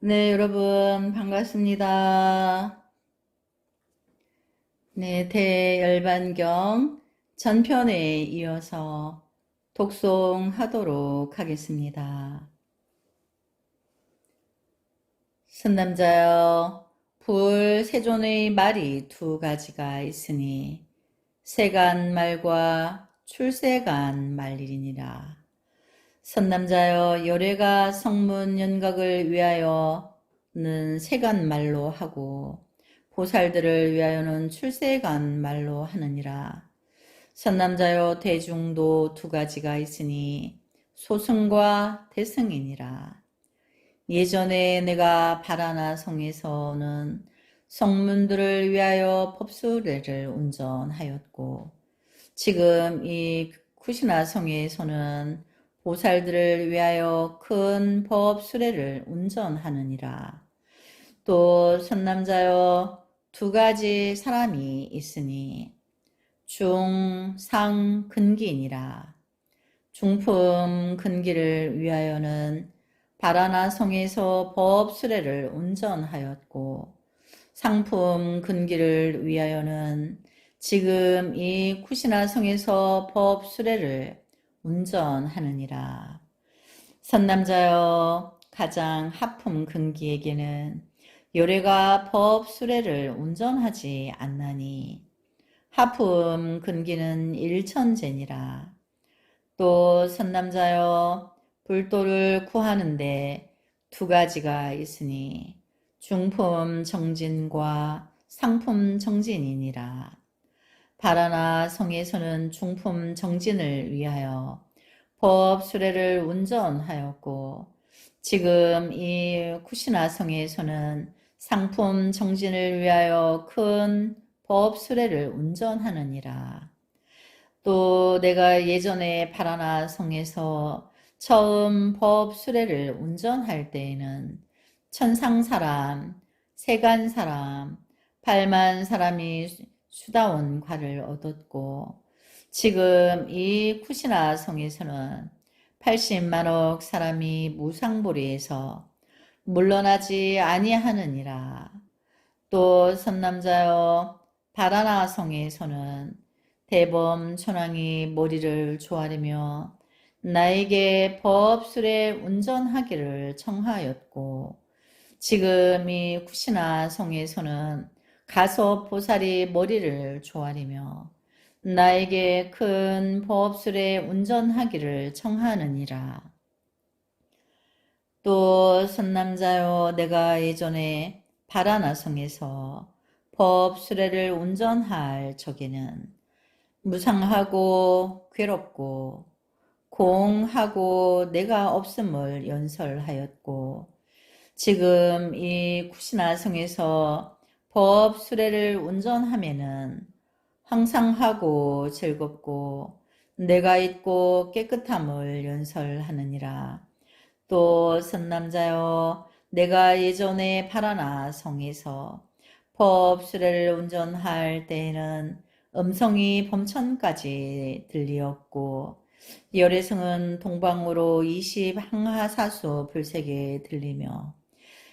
네, 여러분, 반갑습니다. 네, 대열반경 전편에 이어서 독송하도록 하겠습니다. 선남자여, 불 세존의 말이 두 가지가 있으니, 세간 말과 출세간 말이니라. 선남자여 열애가 성문 연각을 위하여는 세간 말로 하고 보살들을 위하여는 출세간 말로 하느니라. 선남자여 대중도 두 가지가 있으니 소승과 대승이니라. 예전에 내가 바라나 성에서는 성문들을 위하여 법수례를 운전하였고 지금 이 쿠시나 성에서는 보살들을 위하여 큰 법 수레를 운전하느니라. 또 선남자여 두 가지 사람이 있으니 중, 상, 근기니라. 중품 근기를 위하여는 바라나 성에서 법 수레를 운전하였고 상품 근기를 위하여는 지금 이 쿠시나 성에서 법 수레를 운전하느니라. 선남자여 가장 하품 근기에게는 요래가 법 수레를 운전하지 않나니 하품 근기는 일천제니라. 또 선남자여 불도를 구하는데 두 가지가 있으니 중품 정진과 상품 정진이니라. 바라나 성에서는 중품 정진을 위하여 법 수레를 운전하였고 지금 이 쿠시나 성에서는 상품 정진을 위하여 큰 법 수레를 운전하느니라. 또 내가 예전에 바라나 성에서 처음 법 수레를 운전할 때에는 천상 사람, 세간 사람, 팔만 사람이 수다원 과를 얻었고 지금 이 쿠시나 성에서는 80만억 사람이 무상보리에서 물러나지 아니하느니라. 또 선남자여 바라나 성에서는 대범 천왕이 머리를 조아리며 나에게 법술에 운전하기를 청하였고 지금 이 쿠시나 성에서는 가서 보살이 머리를 조아리며 나에게 큰 법술에 운전하기를 청하느니라. 또 선남자여 내가 예전에 바라나성에서 법수레를 운전할 적에는 무상하고 괴롭고 공하고 내가 없음을 연설하였고 지금 이 쿠시나성에서 법수레를 운전하면은 항상 하고 즐겁고 내가 있고 깨끗함을 연설하느니라. 또 선남자여 내가 예전에 파라나 성에서 법 수레를 운전할 때에는 음성이 범천까지 들리었고 열애성은 동방으로 20 항하사수 불색에 들리며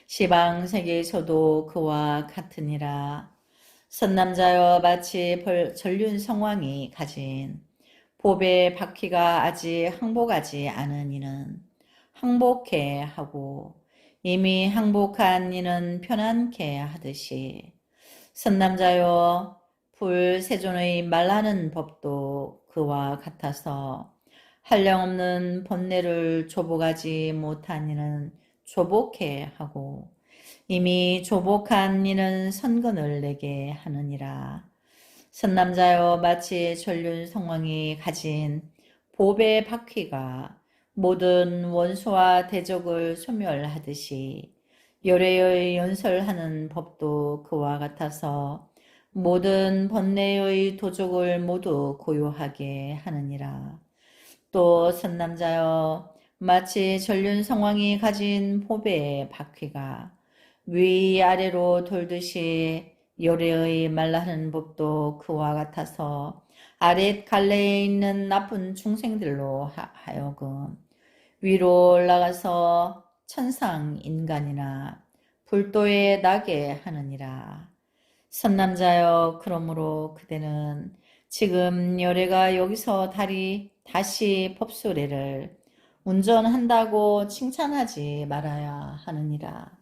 시방 세계에서도 그와 같으니라. 선남자여 마치 전륜 성왕이 가진 보배 바퀴가 아직 항복하지 않은 이는 항복해 하고 이미 항복한 이는 편안케 하듯이 선남자여 불세존의 말하는 법도 그와 같아서 한량없는 번뇌를 조복하지 못한 이는 조복해 하고 이미 조복한 이는 선건을 내게 하느니라. 선남자여 마치 전륜 성왕이 가진 보배 바퀴가 모든 원수와 대적을 소멸하듯이 열애의 연설하는 법도 그와 같아서 모든 번뇌의 도적을 모두 고요하게 하느니라. 또 선남자여 마치 전륜 성왕이 가진 보배의 바퀴가 위아래로 돌듯이 요래의 말라하는 법도 그와 같아서 아랫 갈래에 있는 나쁜 중생들로 하여금 위로 올라가서 천상 인간이나 불도에 나게 하느니라. 선남자여 그러므로 그대는 지금 여래가 여기서 다리 다시 법수레를 운전한다고 칭찬하지 말아야 하느니라.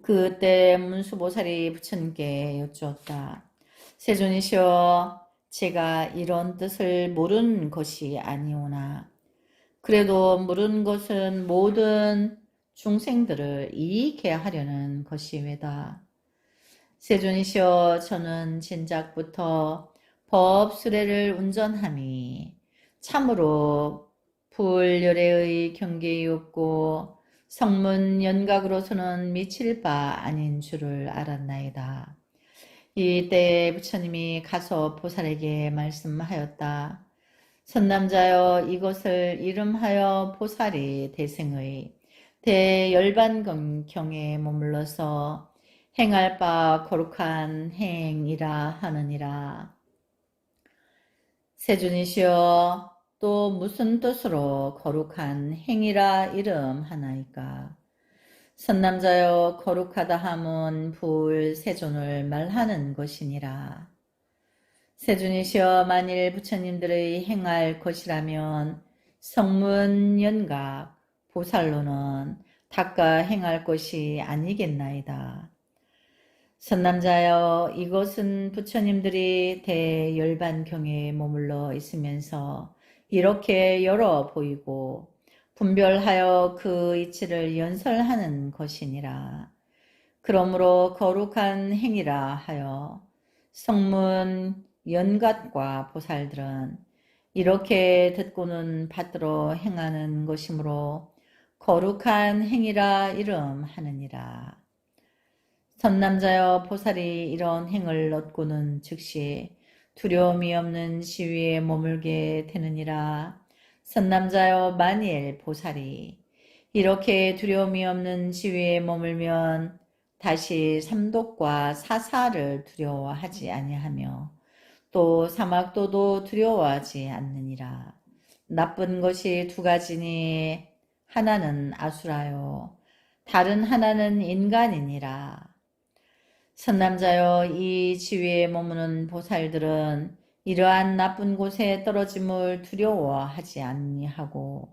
그때 문수보살이 부처님께 여쭈었다. 세존이시여 제가 이런 뜻을 모르는 것이 아니오나 그래도 모르는 것은 모든 중생들을 이익해 하려는 것이 왜다. 세존이시여 저는 진작부터 법 수레를 운전함이 참으로 불열애의 경계에 없고 성문 연각으로서는 미칠 바 아닌 줄을 알았나이다. 이때 부처님이 가서 보살에게 말씀하였다. 선남자여 이것을 이름하여 보살이 대생의 대열반경에 머물러서 행할 바 거룩한 행이라 하느니라. 세준이시여 또 무슨 뜻으로 거룩한 행이라 이름하나이까? 선남자여 거룩하다 함은 불 세존을 말하는 것이니라. 세준이시여 만일 부처님들의 행할 것이라면 성문 연각 보살로는 닦아 행할 것이 아니겠나이다. 선남자여 이것은 부처님들이 대열반경에 머물러 있으면서 이렇게 열어 보이고 분별하여 그 이치를 연설하는 것이니라. 그러므로 거룩한 행위라 하여 성문 연갓과 보살들은 이렇게 듣고는 받들어 행하는 것이므로 거룩한 행위라 이름하느니라. 선남자여 보살이 이런 행을 얻고는 즉시 두려움이 없는 시위에 머물게 되느니라. 선남자여 만일 보살이 이렇게 두려움이 없는 지위에 머물면 다시 삼독과 사사를 두려워하지 아니하며 또 사막도도 두려워하지 않느니라. 나쁜 것이 두 가지니 하나는 아수라요 다른 하나는 인간이니라. 선남자여 이 지위에 머무는 보살들은 이러한 나쁜 곳에 떨어짐을 두려워하지 아니하고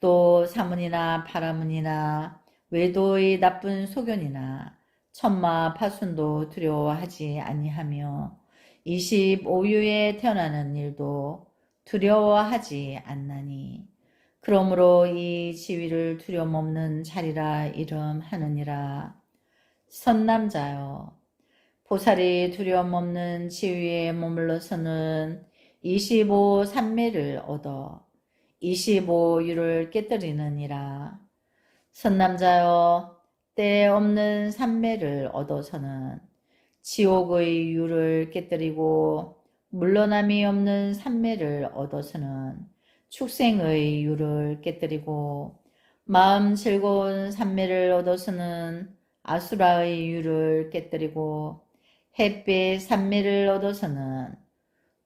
또 사문이나 바라문이나 외도의 나쁜 소견이나 천마 파순도 두려워하지 아니하며 25유에 태어나는 일도 두려워하지 않나니 그러므로 이 지위를 두려움 없는 자리라 이름하느니라 선남자여 보살이 두려움 없는 지위에 머물러서는 25 삼매를 얻어 25유를 깨뜨리느니라. 선남자여 때 없는 삼매를 얻어서는 지옥의 유를 깨뜨리고 물러남이 없는 삼매를 얻어서는 축생의 유를 깨뜨리고 마음 즐거운 삼매를 얻어서는 아수라의 유를 깨뜨리고 햇빛 산미를 얻어서는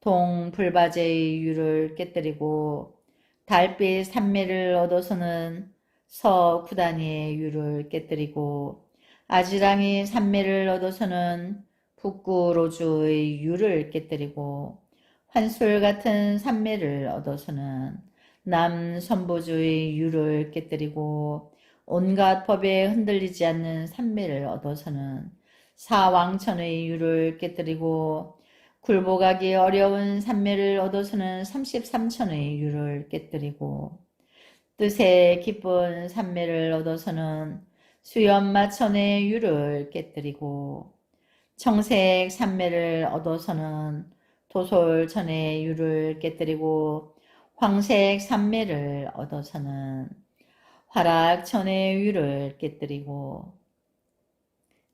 동불바제의 유를 깨뜨리고 달빛 산미를 얻어서는 서구단위의 유를 깨뜨리고 아지랑이 산미를 얻어서는 북구로주의 유를 깨뜨리고 환술 같은 산미를 얻어서는 남선보주의 유를 깨뜨리고 온갖 법에 흔들리지 않는 산미를 얻어서는 사왕천의 유를 깨뜨리고 굴복하기 어려운 산매를 얻어서는 33천의 유를 깨뜨리고 뜻에 기쁜 산매를 얻어서는 수염마천의 유를 깨뜨리고 청색 산매를 얻어서는 도솔천의 유를 깨뜨리고 황색 산매를 얻어서는 화락천의 유를 깨뜨리고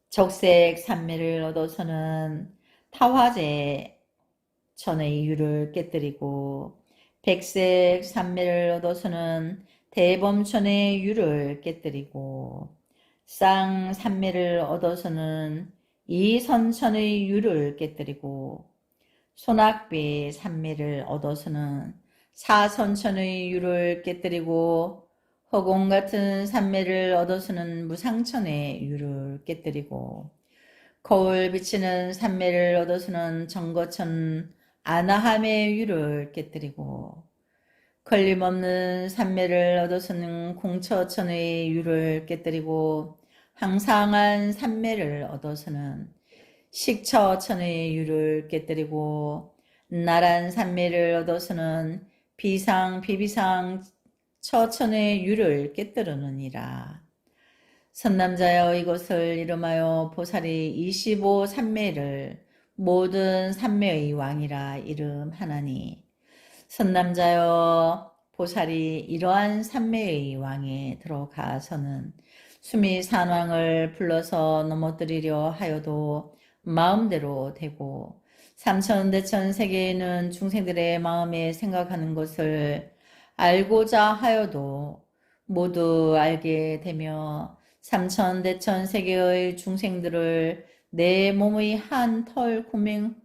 적색 산매를 얻어서는 타화제 천의 유를 깨뜨리고 백색 산매를 얻어서는 대범천의 유를 깨뜨리고 쌍 산매를 얻어서는 이선천의 유를 깨뜨리고 소낙비 산매를 얻어서는 사선천의 유를 깨뜨리고 허공 같은 산매를 얻어서는 무상천의 유를 깨뜨리고 거울 비치는 산매를 얻어서는 정거천 아나함의 유를 깨뜨리고 걸림없는 산매를 얻어서는 공처천의 유를 깨뜨리고 항상한 산매를 얻어서는 식처천의 유를 깨뜨리고 나란 산매를 얻어서는 비상 비비상 처천의 유를 깨뜨리느니라. 선남자여 이것을 이름하여 보살이 25 산매를 모든 산매의 왕이라 이름하나니 선남자여 보살이 이러한 산매의 왕에 들어가서는 수미 산왕을 불러서 넘어뜨리려 하여도 마음대로 되고 삼천대천 세계에는 중생들의 마음에 생각하는 것을 알고자 하여도 모두 알게 되며 삼천대천 세계의 중생들을 내 몸의 한 털 구멍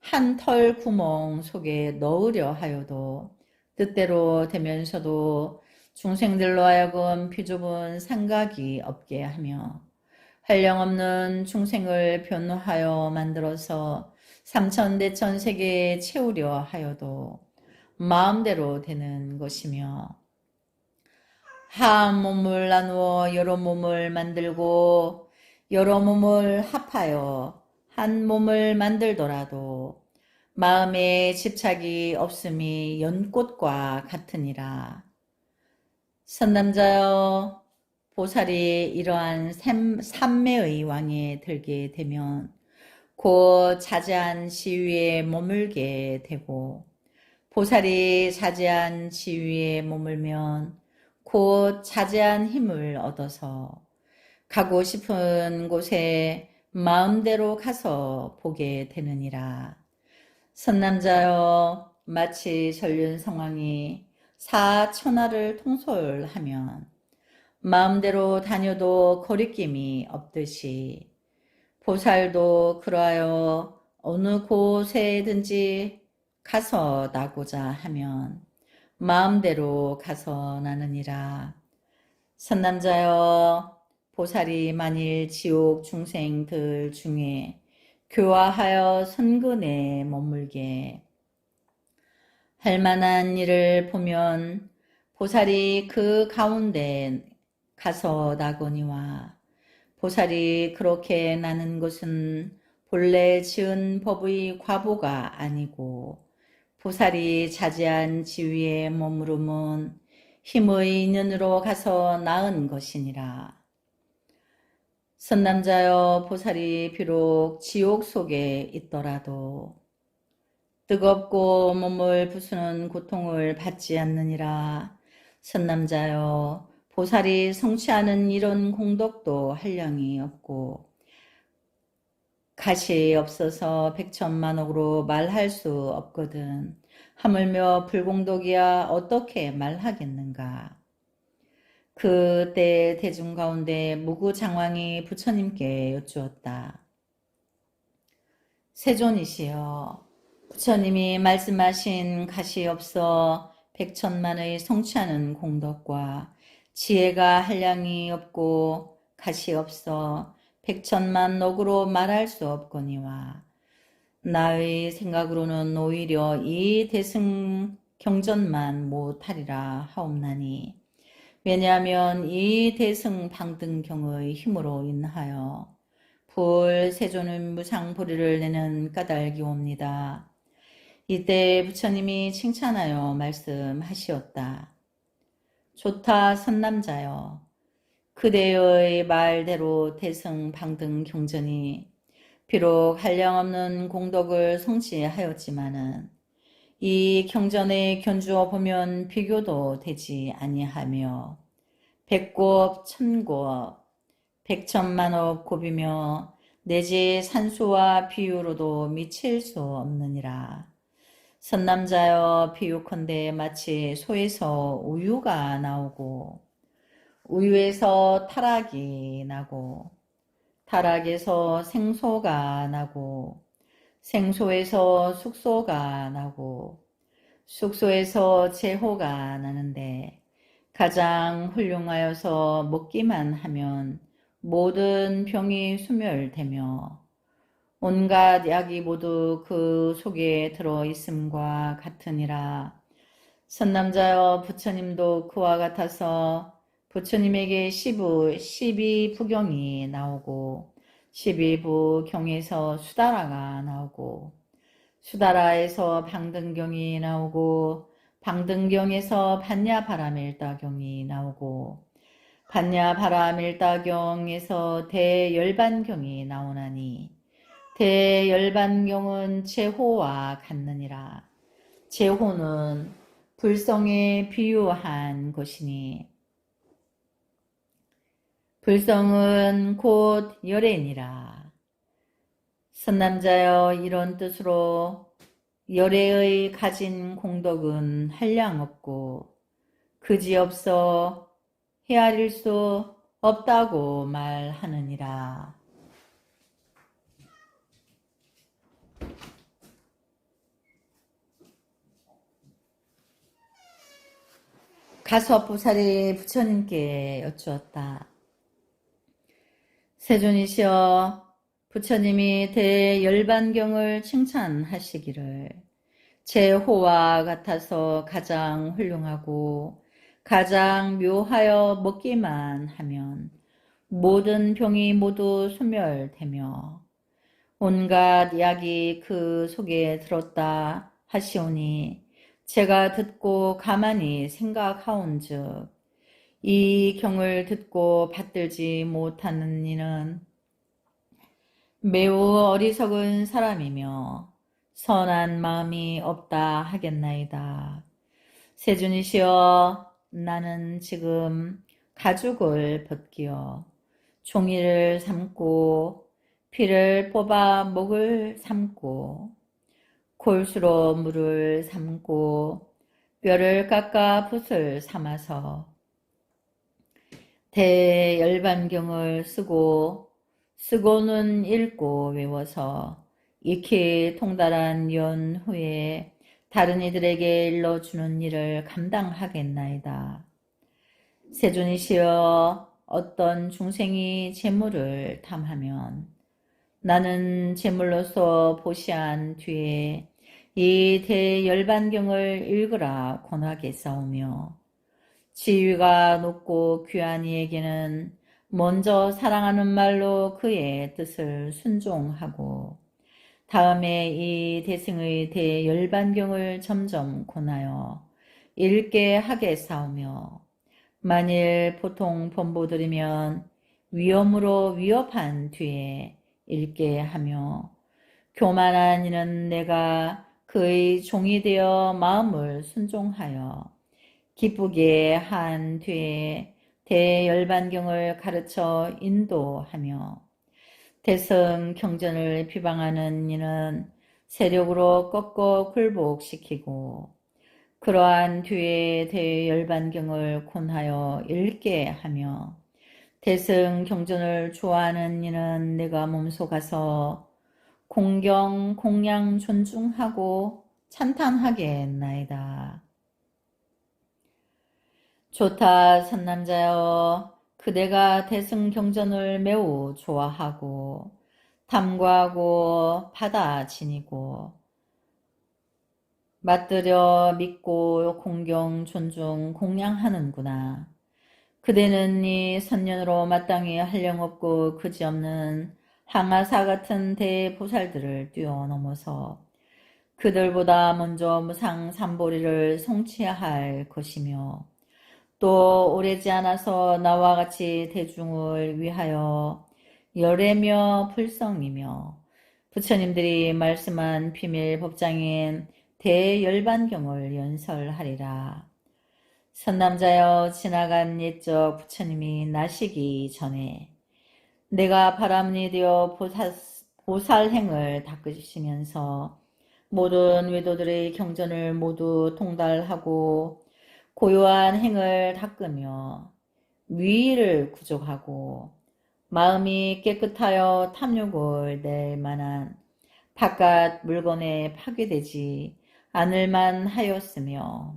한 털 구멍 속에 넣으려 하여도 뜻대로 되면서도 중생들로 하여금 비좁은 생각이 없게 하며 한량없는 중생을 변호하여 만들어서 삼천대천 세계에 채우려 하여도 마음대로 되는 것이며 한 몸을 나누어 여러 몸을 만들고 여러 몸을 합하여 한 몸을 만들더라도 마음에 집착이 없음이 연꽃과 같으니라. 선남자여 보살이 이러한 삼- 삼매의 왕에 들게 되면 곧 자제한 지위에 머물게 되고 보살이 자제한 지위에 머물면 곧 자제한 힘을 얻어서 가고 싶은 곳에 마음대로 가서 보게 되느니라. 선남자여 마치 전륜 성왕이 사천하를 통솔하면 마음대로 다녀도 거리낌이 없듯이 보살도 그러하여 어느 곳에든지 가서 나고자 하면 마음대로 가서 나느니라. 선남자여 보살이 만일 지옥 중생들 중에 교화하여 선근에 머물게 할 만한 일을 보면 보살이 그 가운데 가서 나거니와 보살이 그렇게 나는 것은 본래 지은 법의 과보가 아니고 보살이 자제한 지위에 머무름은 힘의 인연으로 가서 나은 것이니라. 선남자여 보살이 비록 지옥 속에 있더라도 뜨겁고 몸을 부수는 고통을 받지 않느니라. 선남자여 보살이 성취하는 이런 공덕도 한량이 없고 가시 없어서 백천만옥으로 말할 수 없거든. 하물며 불공덕이야 어떻게 말하겠는가. 그때 대중 가운데 무구장왕이 부처님께 여쭈었다. 세존이시여, 부처님이 말씀하신 가시 없어 백천만의 성취하는 공덕과 지혜가 한량이 없고 가시 없어 백천만 녹으로 말할 수 없거니와 나의 생각으로는 오히려 이 대승 경전만 못하리라 하옵나니 왜냐하면 이 대승 방등경의 힘으로 인하여 불 세존은 무상보리를 내는 까닭이 옵니다. 이때 부처님이 칭찬하여 말씀하시었다. 좋다 선남자여 그대의 말대로 대승 방등 경전이 비록 한량없는 공덕을 성취하였지만은 이 경전에 견주어 보면 비교도 되지 아니하며 백곱 천곱 백천만억 곱이며 내지 산수와 비유로도 미칠 수 없느니라. 선남자여 비유컨대 마치 소에서 우유가 나오고 우유에서 타락이 나고 타락에서 생소가 나고 생소에서 숙소가 나고 숙소에서 재호가 나는데 가장 훌륭하여서 먹기만 하면 모든 병이 소멸되며 온갖 약이 모두 그 속에 들어 있음과 같으니라. 선남자여 부처님도 그와 같아서 부처님에게 시부 12부경이 나오고 12부경에서 수다라가 나오고 수다라에서 방등경이 나오고 방등경에서 반야바라밀다경이 나오고 반야바라밀다경에서 대열반경이 나오나니 대열반경은 제호와 같느니라. 제호는 불성에 비유한 것이니 불성은 곧 열애니라. 선남자여 이런 뜻으로 열애의 가진 공덕은 한량없고 그지없어 헤아릴 수 없다고 말하느니라. 가수업보살이 부처님께 여쭈었다. 세존이시여 부처님이 대열반경을 칭찬하시기를 제 호와 같아서 가장 훌륭하고 가장 묘하여 먹기만 하면 모든 병이 모두 소멸되며 온갖 약이 그 속에 들었다 하시오니 제가 듣고 가만히 생각하온즉 이 경을 듣고 받들지 못하는 이는 매우 어리석은 사람이며 선한 마음이 없다 하겠나이다. 세준이시여 나는 지금 가죽을 벗기어 종이를 삶고 피를 뽑아 목을 삶고 골수로 물을 삶고 뼈를 깎아 붓을 삼아서 대열반경을 쓰고 쓰고는 읽고 외워서 익히 통달한 연후에 다른 이들에게 일러주는 일을 감당하겠나이다. 세존이시여 어떤 중생이 재물을 탐하면 나는 재물로서 보시한 뒤에 이 대열반경을 읽으라 권하게 싸우며 지위가 높고 귀한 이에게는 먼저 사랑하는 말로 그의 뜻을 순종하고 다음에 이 대승의 대열반경을 점점 권하여 읽게 하게 싸우며 만일 보통 범보들이면 위험으로 위협한 뒤에 읽게 하며 교만한 이는 내가 그의 종이 되어 마음을 순종하여 기쁘게 한 뒤에 대열반경을 가르쳐 인도하며 대성 경전을 비방하는 이는 세력으로 꺾어 굴복시키고 그러한 뒤에 대열반경을 곤하여 읽게 하며 대승 경전을 좋아하는 이는 내가 몸소 가서 공경 공양 존중하고 찬탄하겠나이다. 좋다 선남자여 그대가 대승 경전을 매우 좋아하고 탐구하고 받아 지니고 맞들여 믿고 공경 존중 공양하는구나. 그대는 이 선년으로 마땅히 한량없고 그지없는 항아사 같은 대보살들을 뛰어넘어서 그들보다 먼저 무상 삼보리를 성취할 것이며 또 오래지 않아서 나와 같이 대중을 위하여 열애며 불성이며 부처님들이 말씀한 비밀 법장인 대열반경을 연설하리라. 선남자여 지나간 옛적 부처님이 나시기 전에 내가 바람니 되어 보살, 보살행을 닦으시면서 모든 외도들의 경전을 모두 통달하고 고요한 행을 닦으며 위를 구족하고 마음이 깨끗하여 탐욕을 낼 만한 바깥 물건에 파괴되지 않을 만 하였으며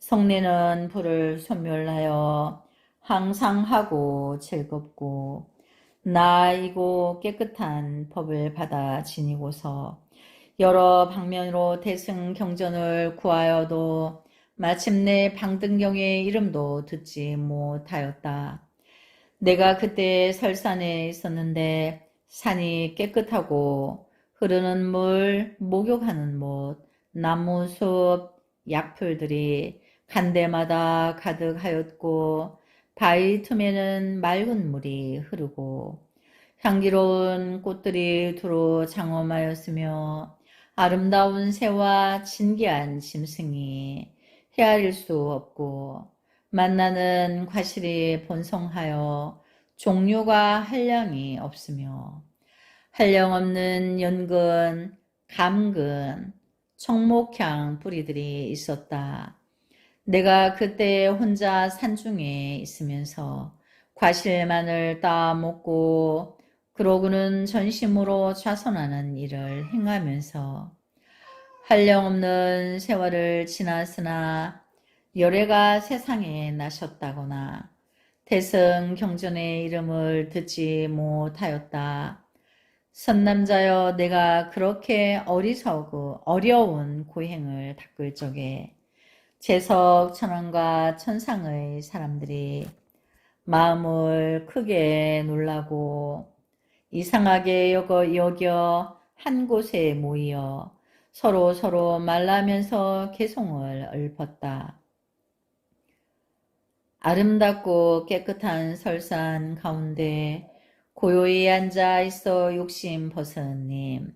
성내는 불을 소멸하여 항상 하고 즐겁고 나이고 깨끗한 법을 받아 지니고서 여러 방면으로 대승 경전을 구하여도 마침내 방등경의 이름도 듣지 못하였다. 내가 그때 설산에 있었는데 산이 깨끗하고 흐르는 물, 목욕하는 못, 나무 숲, 약풀들이 간대마다 가득하였고 바위 틈에는 맑은 물이 흐르고 향기로운 꽃들이 두루 장엄하였으며 아름다운 새와 진기한 짐승이 헤아릴 수 없고 만나는 과실이 번성하여 종류가 한량이 없으며 한량 없는 연근, 감근, 청목향 뿌리들이 있었다. 내가 그때 혼자 산중에 있으면서 과실만을 따먹고 그러고는 전심으로 좌선하는 일을 행하면서 한량없는 세월을 지났으나 열애가 세상에 나셨다거나 대승 경전의 이름을 듣지 못하였다. 선남자여 내가 그렇게 어리석고 어려운 고행을 닦을 적에 재석 천왕과 천상의 사람들이 마음을 크게 놀라고 이상하게 여겨, 여겨 한 곳에 모이어 서로 서로 말라면서 개송을 읊었다. 아름답고 깨끗한 설산 가운데 고요히 앉아 있어 욕심 벗은님.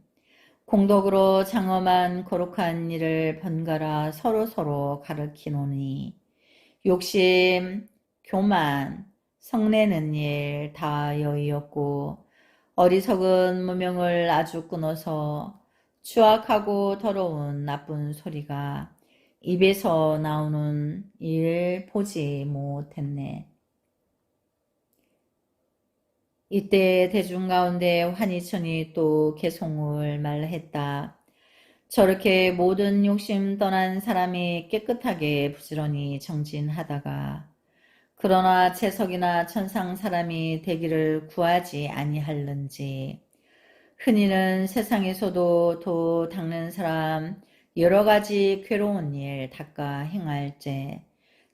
공덕으로 장엄한 거룩한 일을 번갈아 서로서로 가르치노니 욕심, 교만, 성내는 일 다 여의었고 어리석은 무명을 아주 끊어서 추악하고 더러운 나쁜 소리가 입에서 나오는 일 보지 못했네. 이때 대중 가운데 환희천이 또 개송을 말했다. 저렇게 모든 욕심 떠난 사람이 깨끗하게 부지런히 정진하다가 그러나 채석이나 천상 사람이 되기를 구하지 아니할는지 흔히는 세상에서도 도 닦는 사람 여러 가지 괴로운 일 닦아 행할제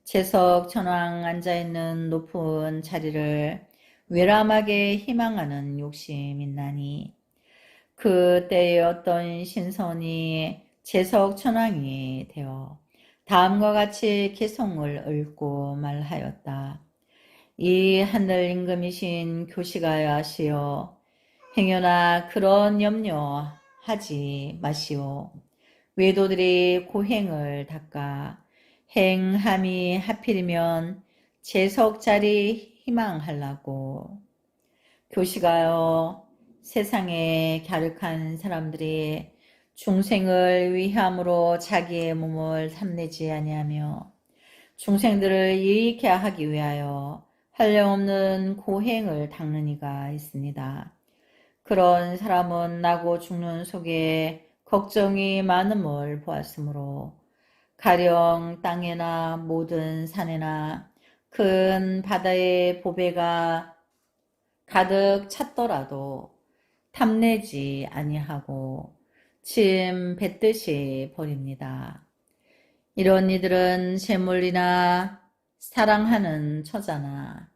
채석 천왕 앉아있는 높은 자리를 외람하게 희망하는 욕심 있나니 그때의 어떤 신선이 재석 천왕이 되어 다음과 같이 개송을 읊고 말하였다. 이 하늘 임금이신 교시가야시여 행여나 그런 염려하지 마시오. 외도들이 고행을 닦아 행함이 하필이면 재석 자리 희망하려고 교시가요 세상에 갸륵한 사람들이 중생을 위함으로 자기의 몸을 탐내지 아니하며 중생들을 유익해 하기 위하여 한량없는 고행을 닦는 이가 있습니다. 그런 사람은 나고 죽는 속에 걱정이 많음을 보았으므로 가령 땅에나 모든 산에나 큰 바다의 보배가 가득 찼더라도 탐내지 아니하고 침 뱉듯이 버립니다. 이런 이들은 재물이나 사랑하는 처자나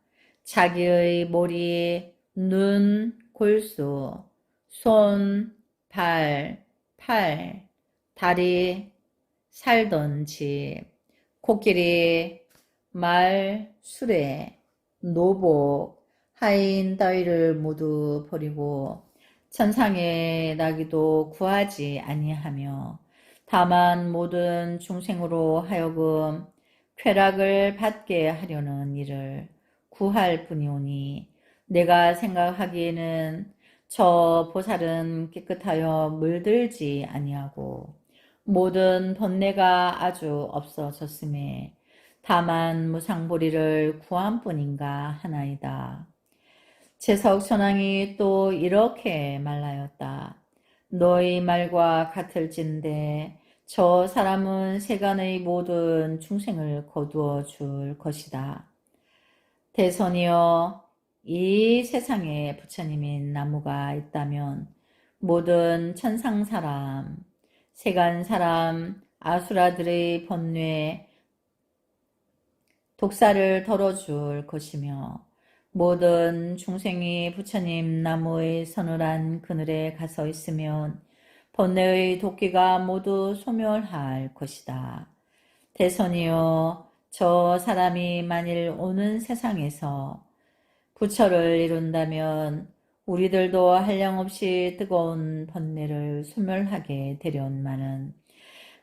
자기의 머리, 눈, 골수, 손, 발, 팔, 다리, 살던 집, 코끼리, 말, 수레, 노복, 하인 따위를 모두 버리고 천상의 나기도 구하지 아니하며 다만 모든 중생으로 하여금 쾌락을 받게 하려는 일을 구할 뿐이오니 내가 생각하기에는 저 보살은 깨끗하여 물들지 아니하고 모든 번뇌가 아주 없어졌음에 다만 무상보리를 구한 뿐인가 하나이다. 제석천왕이 또 이렇게 말하였다. 너희 말과 같을진데 저 사람은 세간의 모든 중생을 거두어 줄 것이다. 대선이여, 이 세상에 부처님인 나무가 있다면 모든 천상 사람, 세간 사람, 아수라들의 번뇌, 독사를 덜어줄 것이며 모든 중생이 부처님 나무의 서늘한 그늘에 가서 있으면 번뇌의 도끼가 모두 소멸할 것이다. 대선이여 저 사람이 만일 오는 세상에서 부처를 이룬다면 우리들도 한량없이 뜨거운 번뇌를 소멸하게 되련마는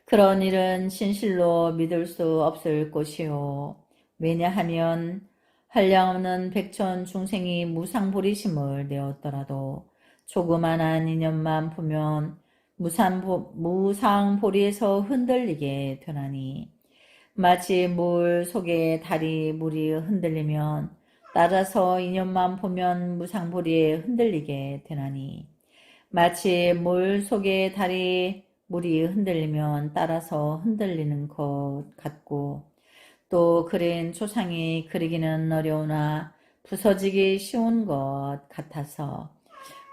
그런 일은 진실로 믿을 수 없을 것이요. 왜냐하면 한량없는 백천 중생이 무상보리심을 내었더라도 조그만한 인연만 보면 무상보, 무상보리에서 흔들리게 되나니 마치 물 속에 달이 물이 흔들리면 따라서 인연만 보면 무상보리에 흔들리게 되나니 마치 물 속에 달이 물이 흔들리면 따라서 흔들리는 것 같고 또 그린 초상이 그리기는 어려우나 부서지기 쉬운 것 같아서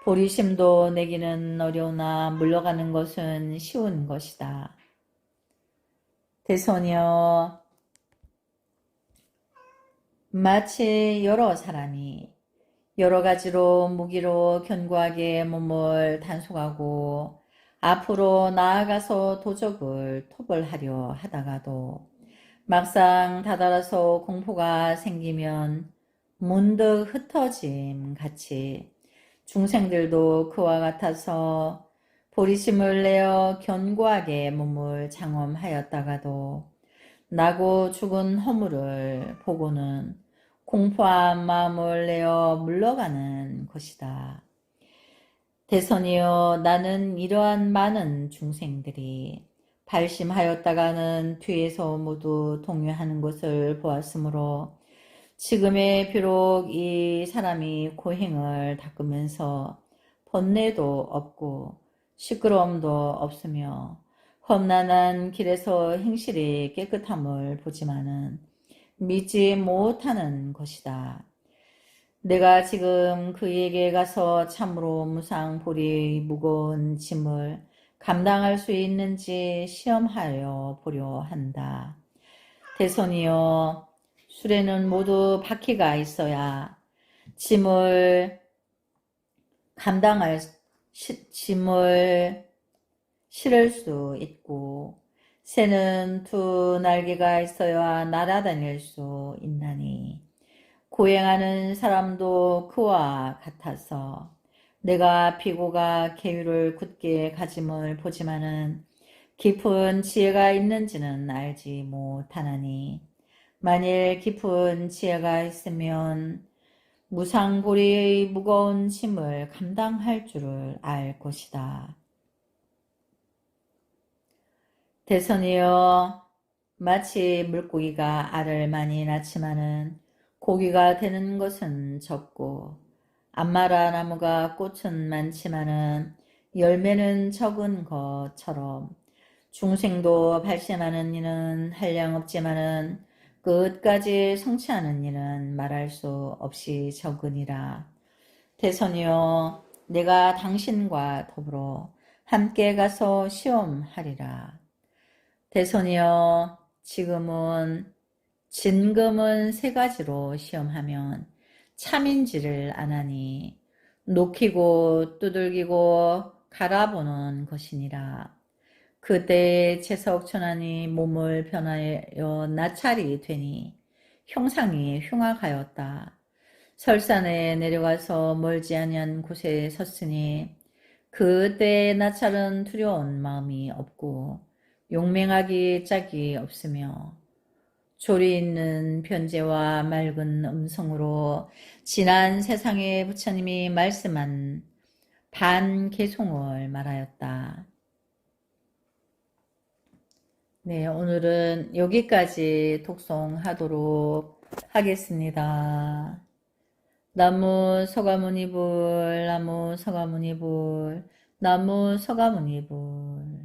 보리심도 내기는 어려우나 물러가는 것은 쉬운 것이다. 대소녀 마치 여러 사람이 여러 가지로 무기로 견고하게 몸을 단속하고 앞으로 나아가서 도적을 토벌하려 하다가도 막상 다다라서 공포가 생기면 문득 흩어짐 같이 중생들도 그와 같아서 보리심을 내어 견고하게 몸을 장엄하였다가도 나고 죽은 허물을 보고는 공포한 마음을 내어 물러가는 것이다. 대선이여 나는 이러한 많은 중생들이 발심하였다가는 뒤에서 모두 동요하는 것을 보았으므로 지금의 비록 이 사람이 고행을 닦으면서 번뇌도 없고 시끄러움도 없으며 험난한 길에서 행실이 깨끗함을 보지만은 믿지 못하는 것이다. 내가 지금 그에게 가서 참으로 무상보리의 무거운 짐을 감당할 수 있는지 시험하여 보려 한다. 대선이여, 술에는 모두 바퀴가 있어야 짐을 감당할 시, 짐을 실을 수 있고 새는 두 날개가 있어야 날아다닐 수 있나니 고행하는 사람도 그와 같아서 내가 비고가 계율을 굳게 가짐을 보지만은 깊은 지혜가 있는지는 알지 못하나니 만일 깊은 지혜가 있으면 무상고리의 무거운 짐을 감당할 줄을 알 것이다. 대선이여 마치 물고기가 알을 많이 낳지만은 고기가 되는 것은 적고 암마라 나무가 꽃은 많지만은 열매는 적은 것처럼 중생도 발생하는 이는 한량 없지만은 끝까지 성취하는 이는 말할 수 없이 적으니라. 대선이여 내가 당신과 더불어 함께 가서 시험하리라. 대선이여 지금은 진금은 세 가지로 시험하면 참인지를 아나니 녹히고 두들기고 갈아보는 것이니라. 그때 채석천안이 몸을 변하여 나찰이 되니 형상이 흉악하였다. 설산에 내려가서 멀지 아니한 곳에 섰으니 그때 나찰은 두려운 마음이 없고 용맹하기 짝이 없으며 조리 있는 변제와 맑은 음성으로 지난 세상의 부처님이 말씀한 반개송을 말하였다. 네, 오늘은 여기까지 독송하도록 하겠습니다. 나무 서가모니불, 나무 서가모니불, 나무 서가모니불.